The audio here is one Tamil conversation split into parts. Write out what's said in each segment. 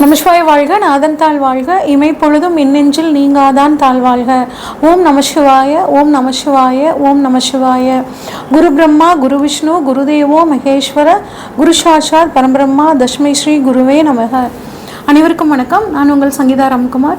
நமசிவாய வாழ்க நாதன் தாழ் வாழ்க. இமை பொழுதும் மின்னெஞ்சில் நீங்காதான் தாழ் வாழ்க. ஓம் நமசிவாய ஓம் நமசிவாய ஓம் நமசிவாய. குரு பிரம்மா குரு விஷ்ணு குருதேவோ மகேஸ்வர குரு சாட்சாத் பரம்பிரம்மா தஷ்மை ஸ்ரீ குருவே நமக. அனைவருக்கும் வணக்கம். நான் உங்கள் சங்கீதா ராம்குமார்.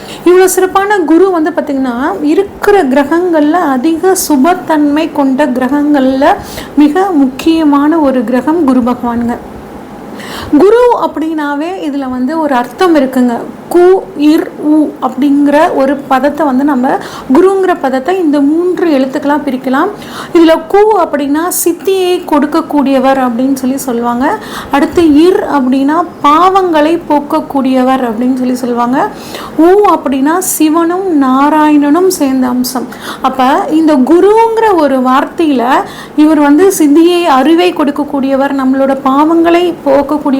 இவ்வளோ சிறப்பான குரு வந்து பார்த்திங்கன்னா இருக்கிற கிரகங்களில் அதிக சுபத்தன்மை கொண்ட கிரகங்களில் மிக முக்கியமான ஒரு கிரகம் குரு பகவானுங்க. குரு அப்படின்னாவே இதில் வந்து ஒரு அர்த்தம் இருக்குங்க. கு இர் உ அப்படிங்கிற ஒரு பதத்தை வந்து நம்ம குருங்கிற பதத்தை இந்த மூன்று எழுத்துக்களாக பிரிக்கலாம். இதில் கு அப்படின்னா சித்தியை கொடுக்கக்கூடியவர் அப்படின்னு சொல்லி சொல்லுவாங்க. அடுத்து இர் அப்படின்னா பாவங்களை போக்கக்கூடியவர் அப்படின்னு சொல்லி சொல்லுவாங்க. உ அப்படின்னா சிவனும் நாராயணனும் சேர்ந்த அம்சம். அப்போ இந்த குருங்கிற ஒரு வார்த்தையில் இவர் வந்து சித்தியை அறிவை கொடுக்கக்கூடியவர் நம்மளோட பாவங்களை போக்கக்கூடிய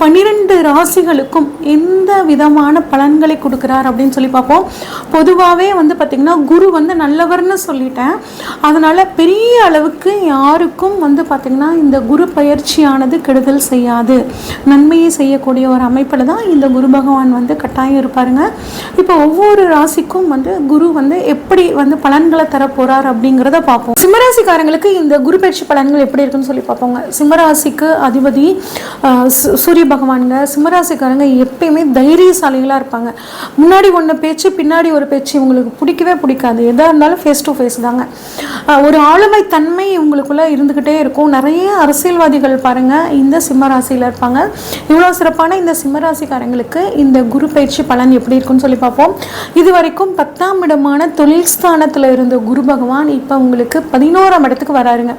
பன்னிரெண்டு ராசிகளுக்கும் எந்த விதமான பலன்களை கொடுக்குறார் அப்படின்னு சொல்லி பார்ப்போம். பொதுவாகவே வந்து பார்த்திங்கன்னா குரு வந்து நல்லவர்னு சொல்லிட்டேன். அதனால் பெரிய அளவுக்கு யாருக்கும் வந்து பார்த்திங்கன்னா இந்த குரு பயிற்சியானது கெடுதல் செய்யாது. நன்மையை செய்யக்கூடிய ஒரு அமைப்பில் தான் இந்த குரு பகவான் வந்து கட்டாயம் இருப்பாருங்க. இப்போ ஒவ்வொரு ராசிக்கும் வந்து குரு வந்து எப்படி வந்து பலன்களை தரப்போகிறார் அப்படிங்கிறத பார்ப்போம். சிம்மராசிக்காரங்களுக்கு இந்த குரு பயிற்சி பலன்கள் எப்படி இருக்குன்னு சொல்லி பார்ப்போங்க. சிம்மராசிக்கு அதிபதி சூரிய சூரிய பகவானுங்க சிம்மராசிக்காரங்க எப்பயுமே தைரியசாலிகளாக இருப்பாங்க. முன்னாடி ஒன்று பேச்சு பின்னாடி ஒரு பேச்சு இவங்களுக்கு பிடிக்கவே பிடிக்காது. எதாக இருந்தாலும் ஃபேஸ் டு ஃபேஸ் தாங்க. ஒரு ஆளுமை தன்மை இவங்களுக்குள்ள இருந்துக்கிட்டே இருக்கும். நிறைய அரசியல்வாதிகள் பாருங்க இந்த சிம்மராசியில் இருப்பாங்க. இவ்வளோ சிறப்பான இந்த சிம்மராசிக்காரங்களுக்கு இந்த குரு பயிற்சி பலன் எப்படி இருக்குன்னு சொல்லி பார்ப்போம். இது வரைக்கும் பத்தாம் இடமான தொழில் ஸ்தானத்தில் இருந்த குரு பகவான் இப்போ உங்களுக்கு பதினோராம் இடத்துக்கு வராருங்க.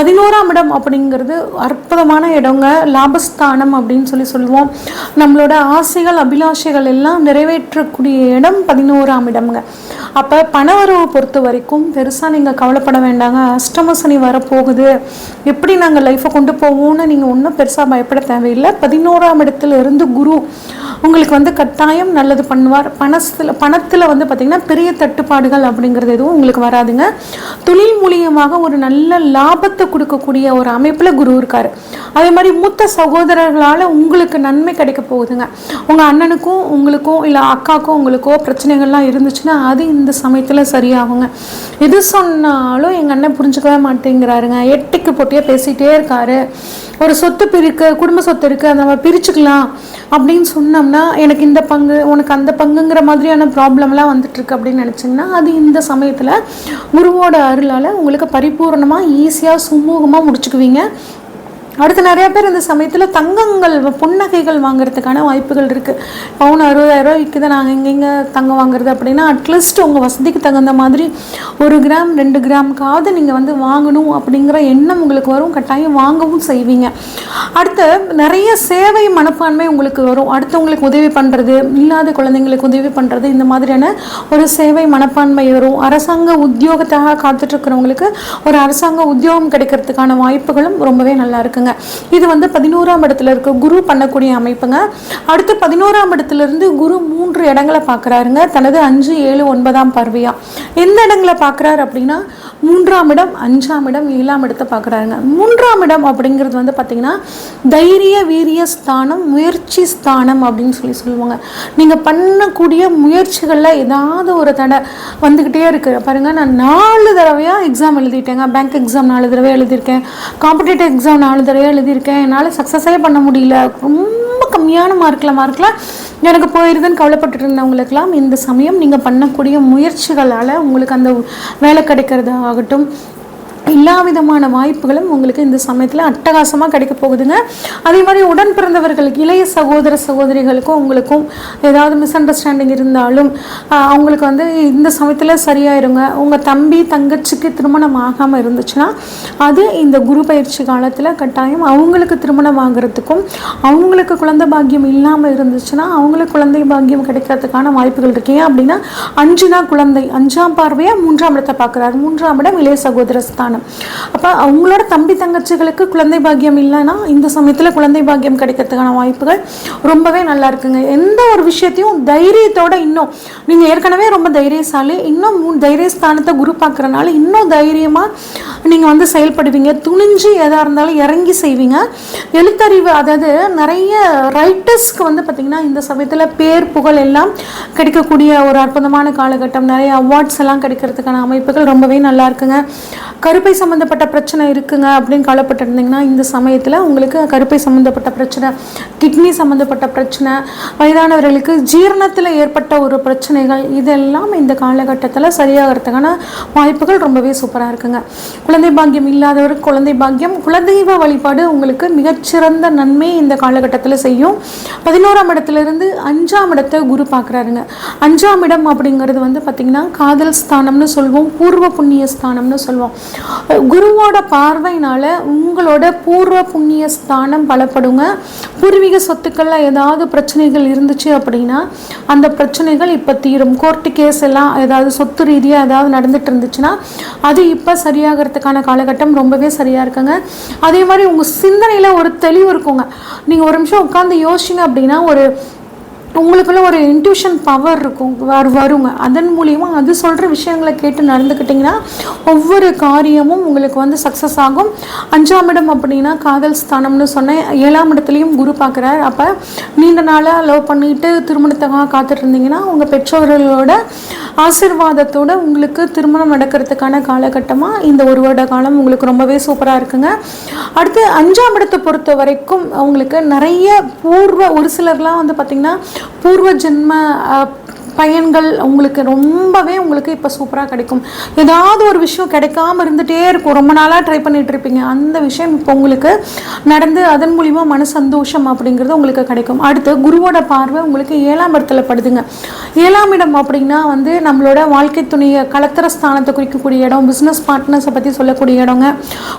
பதினோராம் இடம் அப்படிங்கிறது அற்புதமான இடங்க. லாபஸ்தானம் அப்படின்னு சொல்லி சொல்லுவோம். நம்மளோட ஆசைகள் அபிலாஷைகள் எல்லாம் நிறைவேற்றக்கூடிய இடம் பதினோராம் இடம்ங்க. அப்போ பணவரவு பொறுத்த வரைக்கும் பெருசாக நீங்கள் கவலைப்பட வேண்டாங்க. அஷ்டம சனி வரப்போகுது. எப்படி நாங்கள் லைஃப்பை கொண்டு போவோம்னு நீங்கள் ஒன்றும் பெருசாக பயப்பட தேவையில்லை. பதினோராம் இடத்துல இருந்து குரு உங்களுக்கு வந்து கட்டாயம் நல்லது பண்ணுவார். பணத்தில் பணத்தில் வந்து பார்த்திங்கன்னா பெரிய தட்டுப்பாடுகள் அப்படிங்கிறது எதுவும் உங்களுக்கு வராதுங்க. தொழில் மூலியமாக ஒரு நல்ல லாபத்தை கொடுக்கக்கூடிய ஒரு அமைப்பில் குரு இருக்கார். அதே மாதிரி மூத்த சகோதரர்களால் உங்களுக்கு நன்மை கிடைக்க போகுதுங்க. உங்கள் அண்ணனுக்கும் உங்களுக்கும் இல்லை அக்காக்கும் உங்களுக்கோ பிரச்சனைகள்லாம் இருந்துச்சுன்னா அது இந்த சமயத்தில் சரியாகுங்க. எது சொன்னாலும் எங்கள் அண்ணன் புரிஞ்சுக்கவே மாட்டேங்கிறாருங்க. எட்டுக்கு போட்டியாக பேசிகிட்டே இருக்காரு. ஒரு சொத்து பிரிக்க குடும்ப சொத்து இருக்குது அதை நம்ம பிரிச்சுக்கலாம் அப்படின்னு சொன்னோம்னா எனக்கு இந்த பங்கு உனக்கு அந்த பங்குங்கிற மாதிரியான ப்ராப்ளம்லாம் வந்துட்டுருக்கு அப்படின்னு நினச்சிங்கன்னா அது இந்த சமயத்தில் குருவோட அருளால் உங்களுக்கு பரிபூர்ணமாக ஈஸியாக சுமூகமாக முடிச்சுக்குவீங்க. அடுத்து நிறைய பேர் இந்த சமயத்தில் தங்கங்கள் புன்னகைகள் வாங்குறதுக்கான வாய்ப்புகள் இருக்குது பவுன் அறுபதாயிரம் விற்குது நாங்கள் எங்கெங்கே தங்கம் வாங்குறது அப்படின்னா அட்லீஸ்ட் உங்கள் வசதிக்கு தகுந்த மாதிரி ஒரு கிராம் ரெண்டு கிராமுக்காவது நீங்கள் வந்து வாங்கணும் அப்படிங்கிற எண்ணம் உங்களுக்கு வரும். கட்டாயம் வாங்கவும் செய்வீங்க. அடுத்து நிறைய சேவை மனப்பான்மை உங்களுக்கு வரும். அடுத்தவங்களுக்கு உதவி பண்ணுறது இல்லாத குழந்தைங்களுக்கு உதவி பண்ணுறது இந்த மாதிரியான ஒரு சேவை மனப்பான்மை வரும். அரசாங்க உத்தியோகத்தாக காத்துட்ருக்கிறவங்களுக்கு ஒரு அரசாங்க உத்தியோகம் கிடைக்கிறதுக்கான வாய்ப்புகளும் ரொம்பவே நல்லா இருக்குங்க. இது வந்து பதினோராம் இடத்துல இருக்க. குரு பண்ணக்கூடிய அமைப்புங்க. அடுத்து பதினோராம் இடத்துல இருந்து குரு மூன்று இடங்களை பார்க்குறாருங்க. தனது அஞ்சு ஏழு ஒன்பதாம் பார்வையா. எந்த இடங்களை பார்க்குறாரு அப்படின்னா மூன்றாம் இடம் அஞ்சாம் இடம் ஏழாம் இடத்தை பார்க்குறாருங்க. மூன்றாம் இடம் அப்படிங்கிறது வந்து பார்த்திங்கன்னா தைரிய வீரிய ஸ்தானம் முயற்சி ஸ்தானம் அப்படின்னு சொல்லி சொல்லுவாங்க. நீங்கள் பண்ணக்கூடிய முயற்சிகளில் ஏதாவது ஒரு தடை வந்துக்கிட்டே இருக்கு. பாருங்கள் நான் நாலு தடவையாக எக்ஸாம் எழுதிட்டேங்க. பேங்க் எக்ஸாம் நாலு தடவை எழுதியிருக்கேன். காம்படிட்டிவ் எக்ஸாம் நாலு தடவை எழுதியிருக்கேன். என்னால் சக்ஸஸே பண்ண முடியல. ரொம்ப கம்மியான மார்க்கில் மார்க்கில் எனக்கு போயிருதுன்னு கவலைப்பட்டு இருந்தவங்களுக்கெல்லாம் இந்த சமயம் நீங்கள் பண்ணக்கூடிய முயற்சிகளால் உங்களுக்கு அந்த வேலை கிடைக்கிறது ஆகட்டும் எல்லா விதமான வாய்ப்புகளும் உங்களுக்கு இந்த சமயத்தில் அட்டகாசமாக கிடைக்க போகுதுங்க. அதே மாதிரி உடன் பிறந்தவர்களுக்கு இளைய சகோதர சகோதரிகளுக்கும் உங்களுக்கும் ஏதாவது மிஸ் அண்டர்ஸ்டாண்டிங் இருந்தாலும் அவங்களுக்கு வந்து இந்த சமயத்தில் சரியாயிருங்க. உங்கள் தம்பி தங்கச்சிக்கு திருமணம் ஆகாமல் இருந்துச்சுன்னா அது இந்த குரு பயிற்சி காலத்தில் கட்டாயம் அவங்களுக்கு திருமணம் ஆகிறதுக்கும் அவங்களுக்கு குழந்தை பாக்கியம் இல்லாமல் இருந்துச்சுன்னா அவங்களுக்கு குழந்தை பாக்கியம் கிடைக்கிறதுக்கான வாய்ப்புகள் இருக்கு. ஏன் அப்படின்னா அஞ்சுனா குழந்தை அஞ்சாம் பார்வையாக மூன்றாம் இடத்தை பார்க்குறாரு. மூன்றாம் இடம் இளைய சகோதர ஸ்தானம். அப்போ அவங்களோட தம்பி தங்கச்சிகளுக்கு குழந்தை பாக்கியம் இல்லைன்னா இந்த சமயத்தில் குழந்தை பாக்கியம் கிடைக்கிறதுக்கான வாய்ப்புகள் ரொம்பவே நல்லா இருக்குங்க. எந்த ஒரு விஷயத்தையும் தைரியத்தோட இன்னும் நீங்கள் ஏற்கனவே ரொம்ப தைரியசாலி இன்னும் மூ- தைரிய ஸ்தானத்தை குரு பார்க்குறனால இன்னும் தைரியமாக நீங்கள் வந்து செயல்படுவீங்க. துணிஞ்சு எதாக இருந்தாலும் இறங்கி செய்வீங்க. எழுத்தறிவு அதாவது நிறைய ரைட்டர்ஸ்க்கு வந்து பார்த்திங்கன்னா இந்த சமயத்தில் பேர் புகழ் எல்லாம் கிடைக்கக்கூடிய ஒரு அற்புதமான காலகட்டம். நிறைய அவார்ட்ஸ் எல்லாம் கிடைக்கிறதுக்கான அமைப்புகள் ரொம்பவே நல்லா இருக்குங்க. கருப்பு கருப்பை சம்மந்தப்பட்ட பிரச்சனை இருக்குங்க அப்படின்னு கவலைப்பட்டு இருந்தீங்கன்னா இந்த சமயத்தில் உங்களுக்கு கருப்பை சம்மந்தப்பட்ட பிரச்சனை கிட்னி சம்மந்தப்பட்ட பிரச்சனை வயதானவர்களுக்கு ஜீரணத்தில் ஏற்பட்ட ஒரு பிரச்சனைகள் இதெல்லாம் இந்த காலகட்டத்தில் சரியாகிறதுக்கான வாய்ப்புகள் ரொம்பவே சூப்பராக இருக்குங்க. குழந்தை பாக்கியம் இல்லாதவருக்கு குழந்தை பாக்கியம் குலதெய்வ வழிபாடு உங்களுக்கு மிகச்சிறந்த நன்மை இந்த காலகட்டத்தில் செய்யும். பதினோராம் இடத்துலேருந்து அஞ்சாம் இடத்தை குரு பார்க்குறாருங்க அஞ்சாம் இடம் அப்படிங்கிறது வந்து பார்த்திங்கன்னா காதல் ஸ்தானம்னு சொல்லுவோம் பூர்வ புண்ணிய ஸ்தானம்னு சொல்லுவோம் குருவோட பார்வையினால உங்களோட பூர்வ புண்ணிய ஸ்தானம் பலப்படுங்க. பூர்வீக சொத்துக்களில் ஏதாவது பிரச்சனைகள் இருந்துச்சு அப்படின்னா அந்த பிரச்சனைகள் இப்போ தீரும். கோர்ட்டு கேஸ் எல்லாம் ஏதாவது சொத்து ரீதியாக ஏதாவது நடந்துட்டு இருந்துச்சுன்னா அது இப்போ சரியாகிறதுக்கான காலகட்டம் ரொம்பவே சரியாக இருக்குங்க. அதே மாதிரி உங்கள் சிந்தனையில் ஒரு தெளிவு இருக்குங்க. நீங்கள் ஒரு நிமிஷம் உட்காந்து யோசிச்சிங்க அப்படின்னா ஒரு உங்களுக்குள்ள ஒரு இன்ட்யூஷன் பவர் இருக்கும் வரு வருங்க. அதன் மூலியமாக அது சொல்கிற விஷயங்களை கேட்டு நடந்துக்கிட்டிங்கன்னா ஒவ்வொரு காரியமும் உங்களுக்கு வந்து சக்ஸஸ் ஆகும். அஞ்சாம் இடம் அப்படின்னா காதல் ஸ்தானம்னு சொன்னேன். ஏழாம் இடத்துலையும் குரு பார்க்குறாரு. அப்போ நீண்ட நாளாக லவ் பண்ணிட்டு திருமணத்துக்காக காத்துட்டு இருந்தீங்கன்னா உங்கள் பெற்றோர்களோட ஆசிர்வாதத்தோடு உங்களுக்கு திருமணம் நடக்கிறதுக்கான காலகட்டமாக இந்த ஒரு வருட காலம் உங்களுக்கு ரொம்பவே சூப்பராக இருக்குங்க. அடுத்து அஞ்சாம் இடத்தை பொறுத்த வரைக்கும் அவங்களுக்கு நிறைய பூர்வ ஒரு சிலர்லாம் வந்து பார்த்திங்கன்னா પૂર્વજન્મ பயன்கள் உங்களுக்கு ரொம்பவே உங்களுக்கு இப்போ சூப்பராக கிடைக்கும். ஏதாவது ஒரு விஷயம் கிடைக்காம இருந்துகிட்டே இருக்கும். ரொம்ப நாளாக ட்ரை பண்ணிட்டு இருப்பீங்க. அந்த விஷயம் இப்போ உங்களுக்கு நடந்து அதன் மூலிமா மன சந்தோஷம் அப்படிங்கிறது உங்களுக்கு கிடைக்கும். அடுத்து குருவோட பார்வை உங்களுக்கு ஏழாம் இடத்துல படுதுங்க. ஏழாம் இடம் அப்படின்னா வந்து நம்மளோட வாழ்க்கை துணையை கலத்திர ஸ்தானத்தை குறிக்கக்கூடிய இடம் பிஸ்னஸ் பார்ட்னர்ஸை பற்றி சொல்லக்கூடிய இடங்க.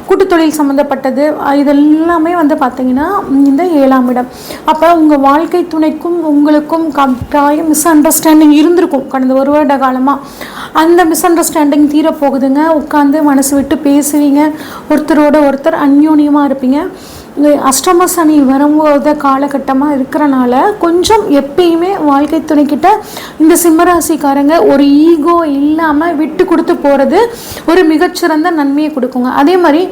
கூட்டுத்தொழில் சம்மந்தப்பட்டது இதெல்லாமே வந்து பார்த்தீங்கன்னா இந்த ஏழாம் இடம். அப்போ உங்கள் வாழ்க்கை துணைக்கும் உங்களுக்கும் கட்டாயம் மிஸ் அண்டர்ஸ்டாண்டிங் இருந்திருக்கும் கடந்த ஒரு வருட காலமாக அந்த மிஸ் அண்டர்ஸ்டாண்டிங் தீரப்போகுதுங்க உட்காந்து மனசு விட்டு பேசுவீங்க ஒருத்தரோட ஒருத்தர் அந்யோன்யமாக இருப்பீங்க. அஷ்டம சனி வரும்போத காலகட்டமாக இருக்கிறனால கொஞ்சம் எப்பயுமே வாழ்க்கை துணைக்கிட்ட இந்த சிம்மராசிக்காரங்க ஒரு ஈகோ இல்லாமல் விட்டு கொடுத்து போகிறது ஒரு மிகச்சிறந்த நன்மையை கொடுக்குங்க. அதே மாதிரி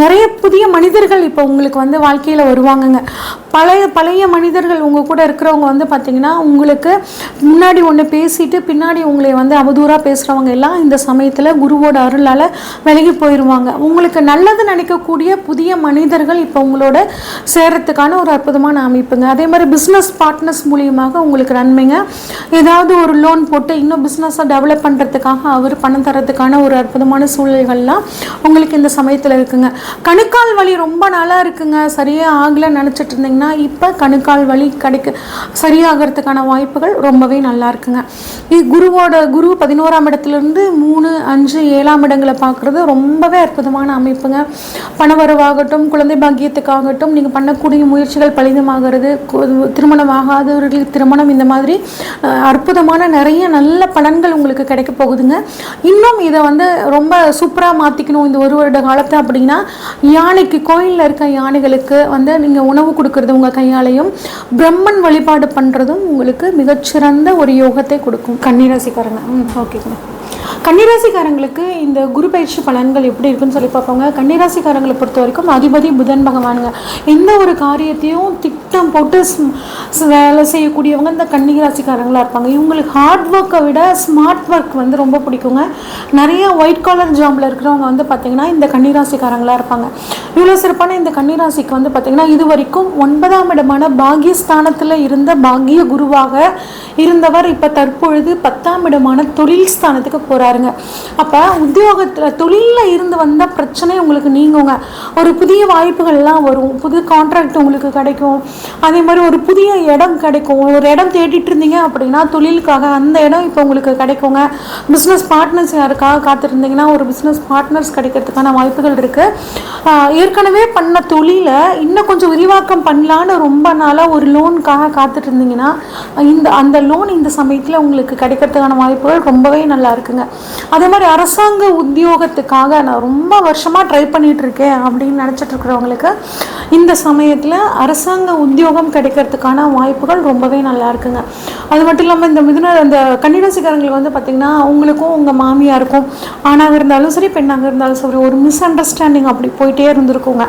நிறைய புதிய மனிதர்கள் இப்போ உங்களுக்கு வந்து வாழ்க்கையில் வருவாங்கங்க. பழைய பழைய மனிதர்கள் உங்கள் கூட இருக்கிறவங்க வந்து பார்த்திங்கன்னா உங்களுக்கு முன்னாடி ஒன்று பேசிட்டு பின்னாடி உங்களை வந்து அவதூறாக பேசுகிறவங்க எல்லாம் இந்த சமயத்தில் குருவோட அருளால் விலகி போயிடுவாங்க உங்களுக்கு நல்லது நினைக்கக்கூடிய புதிய மனிதர்கள் இப்போ உங்களோட சேர்கிறதுக்கான ஒரு அற்புதமான அமைப்புங்க. அதே மாதிரி பிஸ்னஸ் பார்ட்னர்ஸ் மூலியமாக உங்களுக்கு நன்மைங்க. ஏதாவது ஒரு லோன் போட்டு இன்னும் பிஸ்னஸை டெவலப் பண்ணுறதுக்காக அவர் பணம் தரத்துக்கான ஒரு அற்புதமான சூழ்நிலைகள்லாம் உங்களுக்கு இந்த சமயத்தில் இருக்குங்க. கணுக்கால் வலி ரொம்ப நாளாக இருக்குங்க. சரியாக ஆகலைன்னு நினச்சிட்டு இருந்தீங்கன்னா இப்போ கணுக்கால் வலி கிடைக்க சரியாகிறதுக்கான வாய்ப்புகள் ரொம்பவே நல்லா இருக்குங்க. இது குருவோட குரு பதினோராம் இடத்துலேருந்து மூணு அஞ்சு ஏழாம் இடங்களை பார்க்குறது ரொம்பவே அற்புதமான அமைப்புங்க. பணவரவாகட்டும் குழந்தை பாக்கியத்துக்காகட்டும் நீங்கள் பண்ணக்கூடிய முயற்சிகள் பலிதமாகிறது திருமணம் ஆகாதவர்களுக்கு திருமணம் இந்த மாதிரி அற்புதமான நிறைய நல்ல பலன்கள் உங்களுக்கு கிடைக்க போகுதுங்க. இன்னும் இதை வந்து ரொம்ப சூப்பராக மாற்றிக்கணும் இந்த ஒரு வருட காலத்தை அப்படின்னா யானைக்கு கோயிலில் இருக்க யானைகளுக்கு வந்து நீங்கள் உணவு கொடுக்கறது உங்கள் கையாலையும் பிரம்மன் வழிபாடு பண்ணுறதும் உங்களுக்கு மிகச்சிறந்த ஒரு யோகத்தை கொடுக்கும். கன்னிராசிக்காரங்க. ம் ஓகேங்க. கன்னிராசிக்காரங்களுக்கு இந்த குரு பயிற்சி பலன்கள் எப்படி இருக்குன்னு சொல்லி பார்ப்போங்க. கன்னிராசிக்காரங்களை பொறுத்த வரைக்கும் அதிபதி புதன் பகவானுங்க. எந்த ஒரு காரியத்தையும் திட்டம் போட்டு ஸ்- வேலை செய்யக்கூடியவங்க இந்த கன்னிராசிக்காரங்களாக இருப்பாங்க. இவங்களுக்கு ஹார்ட் ஒர்க்கை விட ஸ்மார்ட் ஒர்க் வந்து ரொம்ப பிடிக்குங்க. நிறைய ஒயிட் காலர் ஜாபில் இருக்கிறவங்க வந்து பார்த்திங்கன்னா இந்த கன்னிராசிக்காரங்களாக இருப்பாங்க. இவ்வளோ சிறப்பான இந்த கன்னிராசிக்கு வந்து பார்த்திங்கன்னா இது வரைக்கும் ஒன்பதாம் இடமான பாகியஸ்தானத்தில் இருந்த பாகிய குருவாக இருந்தவர் இப்போ தற்பொழுது பத்தாம் இடமான தொழில் ஸ்தானத்துக்கு பாருங்க. அப்போ உத்தியோகத்தில் தொழிலில் இருந்து வந்த பிரச்சனை உங்களுக்கு நீங்குங்க. ஒரு புதிய வாய்ப்புகள்லாம் வரும். புது கான்ட்ராக்ட் உங்களுக்கு கிடைக்கும். அதே மாதிரி ஒரு புதிய இடம் கிடைக்கும். ஒரு இடம் தேடிட்டு இருந்தீங்க அப்படின்னா தொழிலுக்காக அந்த இடம் இப்போ உங்களுக்கு கிடைக்குங்க. பிஸ்னஸ் பார்ட்னர்ஸ் யாருக்காக காத்திருந்தீங்கன்னா ஒரு பிஸ்னஸ் பார்ட்னர்ஸ் கிடைக்கிறதுக்கான வாய்ப்புகள் இருக்குது ஏற்கனவே பண்ண தொழிலை இன்னும் கொஞ்சம் விரிவாக்கம் பண்ணலான்னு ரொம்ப நாளாக ஒரு லோனுக்காக காத்துட்டு இருந்தீங்கன்னா இந்த அந்த லோன் இந்த சமயத்தில் உங்களுக்கு கிடைக்கிறதுக்கான வாய்ப்புகள் ரொம்பவே நல்லா இருக்குங்க. அதே மாதிரி அரசாங்க உத்தியோகத்துக்காக நான் ரொம்ப வருஷமாக ட்ரை பண்ணிட்டு இருக்கேன் அப்படின்னு நினச்சிட்டு இருக்கிறவங்களுக்கு இந்த சமயத்தில் அரசாங்க உத்தியோகம் கிடைக்கிறதுக்கான வாய்ப்புகள் ரொம்பவே நல்லா இருக்குங்க. அது மட்டும் இல்லாமல் இந்த மிதுன அந்த கன்னிராசிக்காரங்களுக்கு வந்து பார்த்திங்கன்னா அவங்களுக்கும் உங்கள் மாமியாருக்கும் ஆணாக இருந்தாலும் சரி பெண்ணாக இருந்தாலும் சரி ஒரு மிஸ் அண்டர்ஸ்டாண்டிங் அப்படி போயிட்டே இருந்திருக்குங்க.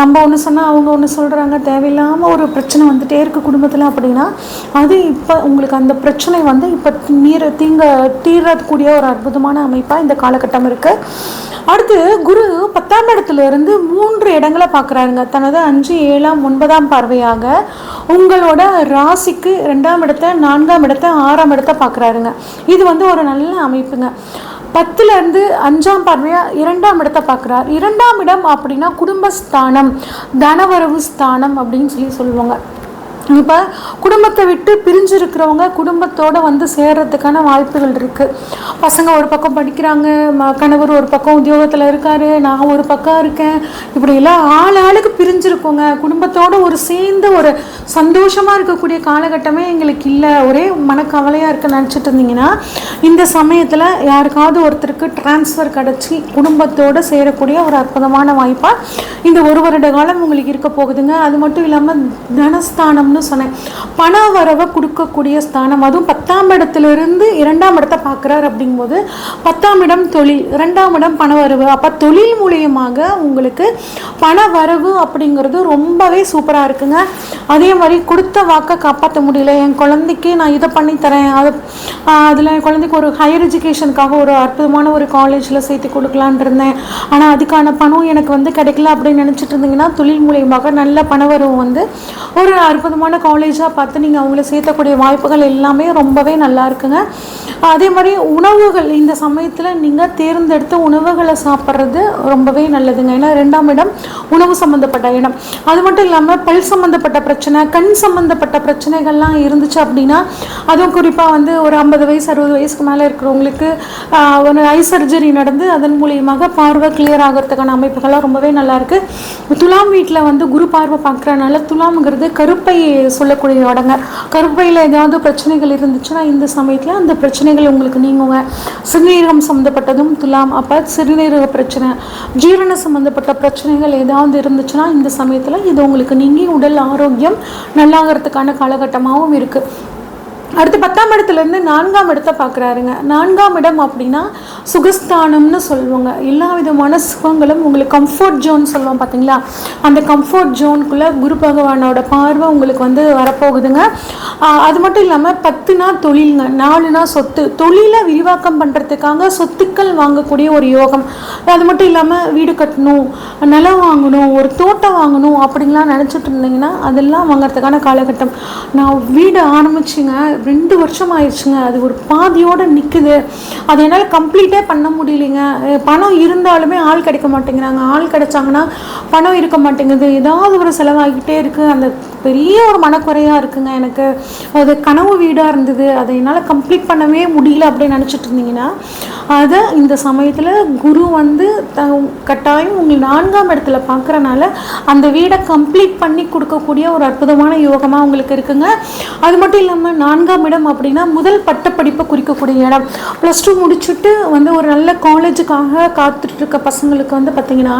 நம்ம ஒன்று சொன்னால் அவங்க ஒன்று சொல்கிறாங்க தேவையில்லாமல் ஒரு பிரச்சனை வந்துட்டே இருக்குது குடும்பத்தில் அப்படின்னா அது இப்போ உங்களுக்கு அந்த பிரச்சனை வந்து இப்போ நீர தீங்க தீரக்கூடிய ஒரு அற்புதமான அமைப்பாக இந்த காலகட்டம் இருக்குது அடுத்து குரு பத்தாம் இடத்துல இருந்து மூன்று இடங்களை பார்க்குறாருங்க. தனது அஞ்சு ஏழாம் ஒன்பதாம் பார்வையாக உங்களோட ராசிக்கு ரெண்டாம் இடத்த நான்காம் இடத்த ஆறாம் இடத்த பார்க்குறாருங்க. இது வந்து ஒரு நல்ல அமைப்புங்க. பத்துலேருந்து அஞ்சாம் பார்வையாக இரண்டாம் இடத்தை பார்க்குறார். இரண்டாம் இடம் அப்படின்னா குடும்பஸ்தானம் தனவரவு ஸ்தானம் அப்படின்னு சொல்லி சொல்லுவாங்க. இப்போ குடும்பத்தை விட்டு பிரிஞ்சிருக்கிறவங்க குடும்பத்தோடு குடும்பத்தோட வந்து சேர்றதுக்கான வாய்ப்புகள் இருக்குது பசங்க ஒரு பக்கம் படிக்கிறாங்க ம- கணவர் ஒரு பக்கம் உத்தியோகத்தில் இருக்காரு நான் ஒரு பக்கம் இருக்கேன். இப்படிலாம் ஆள் ஆளுக்கு பிரிஞ்சிருக்கோங்க. குடும்பத்தோடு ஒரு சேர்ந்து ஒரு சந்தோஷமாக இருக்கக்கூடிய காலகட்டமே எங்களுக்கு இல்லை. ஒரே மனக்கவலையாக இருக்க நினச்சிட்டு இருந்தீங்கன்னா இந்த சமயத்தில் யாருக்காவது ஒருத்தருக்கு டிரான்ஸ்ஃபர் கிடச்சி குடும்பத்தோடு சேரக்கூடிய ஒரு அற்புதமான வாய்ப்பாக இந்த ஒரு வருட காலம் உங்களுக்கு இருக்க போகுதுங்க. அது மட்டும் இல்லாமல் தனஸ்தானம்னு சொன்னேன். பண வரவை கொடுக்கக்கூடிய ஸ்தானம் அதுவும் பத்தாம் இடத்துல இருந்து இரண்டாம் இடத்தை பார்க்குறாரு அப்படிங்கும்போது பத்தாம் இடம் தொழில் இரண்டாம் இடம் பண வரவு அப்போ தொழில் மூலியமாக உங்களுக்கு பண வரவு அப்படிங்கிறது ரொம்பவே சூப்பராக இருக்குங்க. அதே மாதிரி கொடுத்த வாக்கை காப்பாற்ற முடியல. என் குழந்தைக்கு நான் இதை பண்ணி தரேன். அது அதில் என் குழந்தைக்கு ஒரு ஹையர் எஜுகேஷனுக்காக ஒரு அற்புதமான ஒரு காலேஜில் சேர்த்து கொடுக்கலான் இருந்தேன். ஆனால் அதுக்கான பணம் எனக்கு வந்து கிடைக்கல அப்படின்னு நினச்சிட்டு இருந்தீங்கன்னா தொழில் மூலியமாக நல்ல பணவரவு வந்து ஒரு அற்புதமான காலேஜாக பார்த்து நீங்கள் அவங்கள சேர்த்தக்கூடிய வாய்ப்புகள் எல்லாமே ரொம்பவே நல்லா இருக்குங்க. அதே மாதிரி உணவுகள் இந்த சமயத்தில் நீங்கள் தேர்ந்தெடுத்த உணவுகளை சாப்பிட்றது ரொம்பவே நல்லதுங்க. ஏன்னா ரெண்டாம் இடம் உணவு சம்மந்தப்பட்ட இடம். அது மட்டும் இல்லாமல் பல் சம்மந்தப்பட்ட பிரச்சனை கண் சம்மந்தப்பட்ட பிரச்சனைகள்லாம் இருந்துச்சு அப்படின்னா அதுவும் குறிப்பாக வந்து ஒரு ஐம்பது வயசு அறுபது வயசுக்கு மேலே இருக்கிறவங்களுக்கு ஒரு ஐ சர்ஜரி நடந்து அதன் மூலியமாக பார்வை கிளியர் ஆகிறதுக்கான அமைப்புகள்லாம் ரொம்பவே நல்லாயிருக்கு துலாம் வீட்டில் வந்து குரு பார்வை பார்க்குறனால துலாம்ங்கிறது கருப்பை சொல்லக்கூடிய இடங்க கருப்பையில் ஏதாவது பிரச்சனைகள் இருந்துச்சுன்னா இந்த சமயத்தில் அந்த பிரச்சனைகள் உங்களுக்கு நீங்குங்க. சிறுநீரகம் சம்மந்தப்பட்டதும் துலாம். அப்போ சிறுநீரக பிரச்சனை ஜீரண சம்மந்தப்பட்ட பிரச்சனைகள் ஏதாவது இருந்துச்சுன்னா இந்த சமயத்தில் இது உங்களுக்கு நீங்கி உடல் ஆரோக்கியம் நல்லாகிறதுக்கான காலகட்டமாகவும் இருக்குது அடுத்து பத்தாம் இடத்துலேருந்து நான்காம் இடத்தை பார்க்குறாருங்க. நான்காம் இடம் அப்படின்னா சுகஸ்தானம்னு சொல்லுவாங்க. எல்லா விதமான சுகங்களும் உங்களுக்கு கம்ஃபர்ட் ஜோன் சொல்லுவோம் பார்த்தீங்களா அந்த கம்ஃபர்ட் ஜோனுக்குள்ளே குரு பகவானோட பார்வை உங்களுக்கு வந்து வரப்போகுதுங்க. அது மட்டும் இல்லாமல் பத்துனா தொழிலுங்க. நாலுனா சொத்து. தொழிலை விரிவாக்கம் பண்ணுறதுக்காக சொத்துக்கள் வாங்கக்கூடிய ஒரு யோகம். அது மட்டும் இல்லாமல் வீடு கட்டணும் நிலம் வாங்கணும் ஒரு தோட்டம் வாங்கணும் அப்படின்லாம் நினச்சிட்டு இருந்தீங்கன்னா அதெல்லாம் வாங்குறதுக்கான காலகட்டம். நான் வீடு ஆரம்பிச்சுங்க. ரெண்டு வருஷம் ஆயிடுச்சுங்க அது ஒரு பாதியோடு நிற்குது அது என்னால் கம்ப்ளீட்டே பண்ண முடியலைங்க. பணம் இருந்தாலுமே ஆள் கிடைக்க மாட்டேங்கிறாங்க. ஆள் கிடைச்சாங்கன்னா பணம் இருக்க மாட்டேங்குது. ஏதாவது ஒரு செலவாகிட்டே இருக்குது அந்த பெரிய ஒரு மனக்குறையாக இருக்குங்க. எனக்கு அது கனவு வீடாக இருந்தது. அதை என்னால் கம்ப்ளீட் பண்ணவே முடியல அப்படின்னு நினச்சிட்டு இருந்தீங்கன்னா அதை இந்த சமயத்தில் குரு வந்து த கட்டாயம் உங்கள் நான்காம் இடத்துல பார்க்குறனால அந்த வீடை கம்ப்ளீட் பண்ணி கொடுக்கக்கூடிய ஒரு அற்புதமான யோகமாக உங்களுக்கு இருக்குங்க. அது மட்டும் இல்லாமல் நான்காம் இடம் அப்படின்னா முதல் பட்டப்படிப்பை குறிக்கக்கூடிய இடம். ப்ளஸ் டூ முடிச்சுட்டு வந்து ஒரு நல்ல காலேஜுக்காக காத்துட்டு இருக்க பசங்களுக்கு வந்து பார்த்திங்கன்னா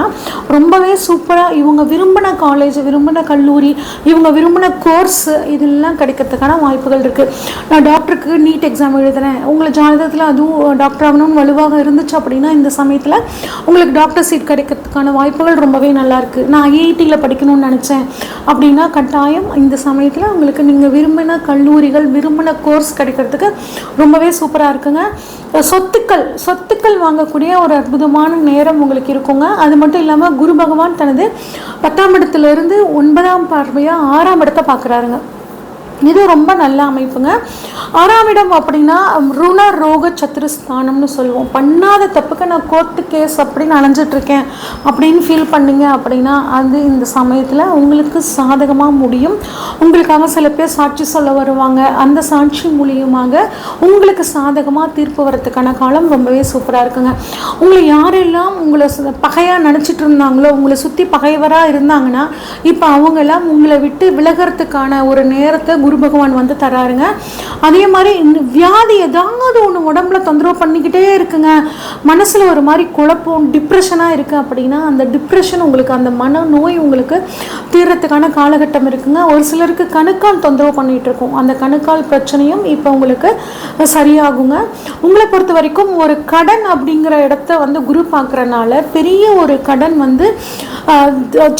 ரொம்பவே சூப்பராக இவங்க விரும்பின காலேஜ் விரும்பின கல்லூரி இவங்க விரும்பின கோர்ஸ் இதெல்லாம் கிடைக்கிறதுக்கான வாய்ப்புகள் இருக்குது நான் டாக்டருக்கு நீட் எக்ஸாம் எழுதுனேன். உங்களை ஜாதகத்தில் அதுவும் டாக்டர் ஆகணும்னு வலுவாக இருந்துச்சு அப்படின்னா இந்த சமயத்தில் உங்களுக்கு டாக்டர் சீட் கிடைக்கிறதுக்கான வாய்ப்புகள் ரொம்பவே நல்லாயிருக்கு நான் ஐஐடியில் படிக்கணும்னு நினச்சேன். அப்படின்னா கட்டாயம் இந்த சமயத்தில் உங்களுக்கு நீங்கள் விரும்பின கல்லூரிகள் விரும்பின கோர்ஸ் கிடைக்கிறதுக்கு ரொம்பவே சூப்பராக இருக்குங்க. சொத்துக்கள் சொத்துக்கள் வாங்கக்கூடிய ஒரு அற்புதமான நேரம் உங்களுக்கு இருக்குங்க. அது மட்டும் இல்லாமல் குரு பகவான் தனது பத்தாம் இடத்துல இருந்து ஒன்பதாம் பார்வையாக ஆறாம் இடத்தை பார்க்குறாருங்க. இது ரொம்ப நல்ல அமைப்புங்க. ஆறாம் இடம் அப்படின்னா ருண ரோக சத்துருஸ்தானம்னு சொல்லுவோம். பண்ணாத தப்புக்கு நான் கோர்ட்டு கேஸ் அப்படின்னு அலைஞ்சிட்ருக்கேன் அப்படின்னு ஃபீல் பண்ணுங்க அப்படின்னா அது இந்த சமயத்தில் உங்களுக்கு சாதகமாக முடியும். உங்களுக்காக சில பேர் சாட்சி சொல்ல வருவாங்க. அந்த சாட்சி மூலியமாக உங்களுக்கு சாதகமாக தீர்ப்பு வரத்துக்கான காலம் ரொம்பவே சூப்பராக இருக்குங்க. உங்களை யாரெல்லாம் உங்களை சு- நினச்சிட்டு இருந்தாங்களோ உங்களை சுற்றி பகைவராக இருந்தாங்கன்னா இப்போ அவங்கெல்லாம் உங்களை விட்டு விலகிறதுக்கான ஒரு நேரத்தை குரு பகவான் வந்து தராருங்க. அதே மாதிரி இந்த வியாதி ஏதாவது ஒன்று உடம்புல தொந்தரவு பண்ணிக்கிட்டே இருக்குங்க. மனசில் ஒரு மாதிரி குழப்பம் டிப்ரெஷனாக இருக்குது அப்படின்னா அந்த டிப்ரெஷன் உங்களுக்கு அந்த மன நோய் உங்களுக்கு தீர்றதுக்கான காலகட்டம் இருக்குங்க. ஒரு சிலருக்கு கணுக்கால் தொந்தரவு பண்ணிகிட்டு இருக்கும். அந்த கணுக்கால் பிரச்சனையும் இப்போ உங்களுக்கு சரியாகுங்க. உங்களை பொறுத்த வரைக்கும் ஒரு கடன் அப்படிங்கிற இடத்த வந்து குரு பார்க்குறனால பெரிய ஒரு கடன் வந்து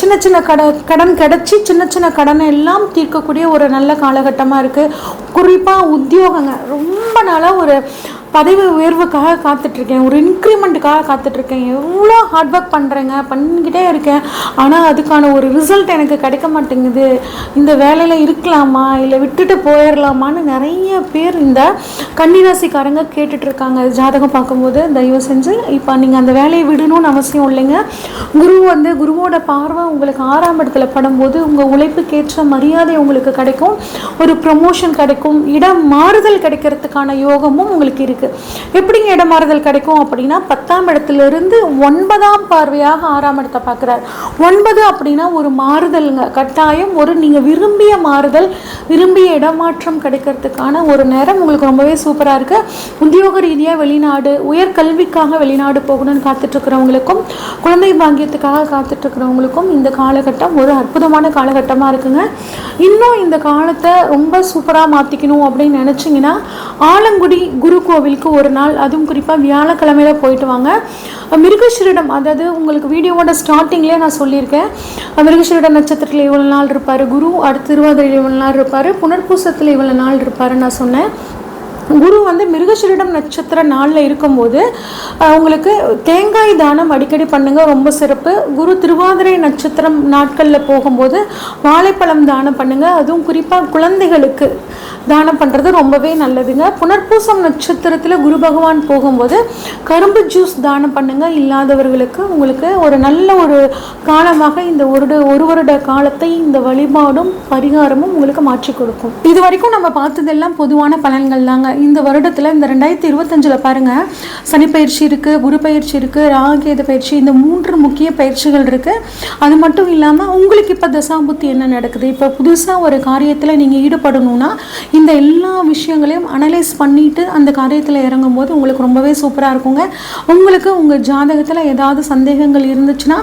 சின்ன சின்ன கட கடன் கிடச்சி சின்ன சின்ன கடனை எல்லாம் தீர்க்கக்கூடிய ஒரு நல்ல காலகட்டமாக இருக்குது குறிப்பாக உத்தியோகங்க ரொம்ப நாளாக ஒரு பதவி உயர்வுக்காக காத்துட்ருக்கேன் ஒரு இன்க்ரிமெண்ட்டுக்காக காத்துட்ருக்கேன். எவ்வளோ ஹார்ட் ஒர்க் பண்ணுறேங்க பண்ணிக்கிட்டே இருக்கேன். ஆனால் அதுக்கான ஒரு ரிசல்ட் எனக்கு கிடைக்க மாட்டேங்குது. இந்த வேலையில் இருக்கலாமா இல்லை விட்டுட்டு போயிடலாமான்னு நிறைய பேர் இந்த கன்னிராசிக்காரங்க கேட்டுட்ருக்காங்க. ஜாதகம் பார்க்கும்போது தயவு செஞ்சு இப்போ நீங்கள் அந்த வேலையை விடணும்னு அவசியம் இல்லைங்க. குரு வந்து குருவோட பார்வை உங்களுக்கு ஆறாம் இடத்துல படும்போது உங்கள் உழைப்புக்கேற்ற மரியாதை உங்களுக்கு கிடைக்கும். ஒரு ப்ரொமோஷன் கிடைக்கும். இடம் மாறுதல் கிடைக்கிறதுக்கான யோகமும் உங்களுக்கு இருக்குது எப்படிங்க இடமாறுதல் கிடைக்கும் அப்படின்னா பத்தாம் இடத்துல இருந்து ஒன்பதாம் பார்வையாக ஆறாம் இடத்தை பார்க்குறாரு. ஒன்பது அப்படின்னா ஒரு மாறுதலுங்க. கட்டாயம் ஒரு நீங்கள் விரும்பிய மாறுதல் விரும்பிய இடமாற்றம் கிடைக்கிறதுக்கான ஒரு நேரம் உங்களுக்கு ரொம்பவே சூப்பராக இருக்குது உத்தியோக ரீதியாக வெளிநாடு உயர்கல்விக்காக வெளிநாடு போகணும்னு காத்துட்ருக்கிறவங்களுக்கும் குழந்தை பாக்கியத்துக்காக காத்துட்ருக்கிறவங்களுக்கும் இந்த காலகட்டம் ஒரு அற்புதமான காலகட்டமாக இருக்குங்க. இன்னும் இந்த காலத்தை ரொம்ப சூப்பராக மாற்றிக்கணும் அப்படின்னு நினச்சிங்கன்னா ஆலங்குடி குரு கோவில் கோவிலுக்கு ஒரு நாள் அதுவும் குறிப்பாக வியாழக்கிழமையில போயிட்டு வாங்க. மிருகஸ்ரீடம் அதாவது உங்களுக்கு வீடியோவோட ஸ்டார்டிங்லேயே நான் சொல்லியிருக்கேன். மிருகஸ்ரீட நட்சத்திரத்தில் இவ்வளோ நாள் இருப்பார். குரு அடுத்த திருவாதிரையில் இவ்வளோ நாள் இருப்பார். புனர்பூசத்தில் இவ்வளோ நாள் இருப்பார் நான் சொன்னேன். குரு வந்து மிருகசீரிடம் நட்சத்திர நாளில் இருக்கும்போது உங்களுக்கு தேங்காய் தானம் அடிக்கடி பண்ணுங்கள் ரொம்ப சிறப்பு. குரு திருவாதிரை நட்சத்திரம் நாட்களில் போகும்போது வாழைப்பழம் தானம் பண்ணுங்கள் அதுவும் குறிப்பாக குழந்தைகளுக்கு தானம் பண்ணுறது ரொம்பவே நல்லதுங்க. புனர்பூசம் நட்சத்திரத்தில் குரு பகவான் போகும்போது கரும்பு ஜூஸ் தானம் பண்ணுங்கள் இல்லாதவர்களுக்கு உங்களுக்கு ஒரு நல்ல ஒரு காலமாக இந்த ஒரு ஒரு வருட காலத்தை இந்த வழிபாடும் பரிகாரமும் உங்களுக்கு மாற்றி கொடுக்கும். இது வரைக்கும் நம்ம பார்த்ததெல்லாம் பொதுவான பலன்கள் தாங்க. இந்த வருடத்தில் இந்த ரெண்டாயிரத்தி இருபத்தஞ்சில் பாருங்கள் சனி பயிற்சி குரு பயிற்சி இருக்குது ராகேது பயிற்சி இந்த மூன்று முக்கிய பயிற்சிகள் இருக்குது அது மட்டும் இல்லாமல் உங்களுக்கு இப்போ தசாபுத்தி என்ன நடக்குது? இப்போ புதுசாக ஒரு காரியத்தில் நீங்கள் ஈடுபடணும்னா இந்த எல்லா விஷயங்களையும் அனலைஸ் பண்ணிவிட்டு அந்த காரியத்தில் இறங்கும் போது உங்களுக்கு ரொம்பவே சூப்பராக இருக்குங்க. உங்களுக்கு உங்கள் ஜாதகத்தில் ஏதாவது சந்தேகங்கள் இருந்துச்சுன்னா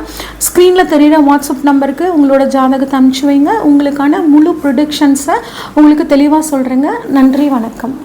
ஸ்க்ரீனில் தெரியிற வாட்ஸ்அப் நம்பருக்கு உங்களோட ஜாதகத்தை அனுப்பிச்சு வைங்க. உங்களுக்கான முழு ப்ரொடக்ஷன்ஸை உங்களுக்கு தெளிவாக சொல்கிறேங்க நன்றி வணக்கம்.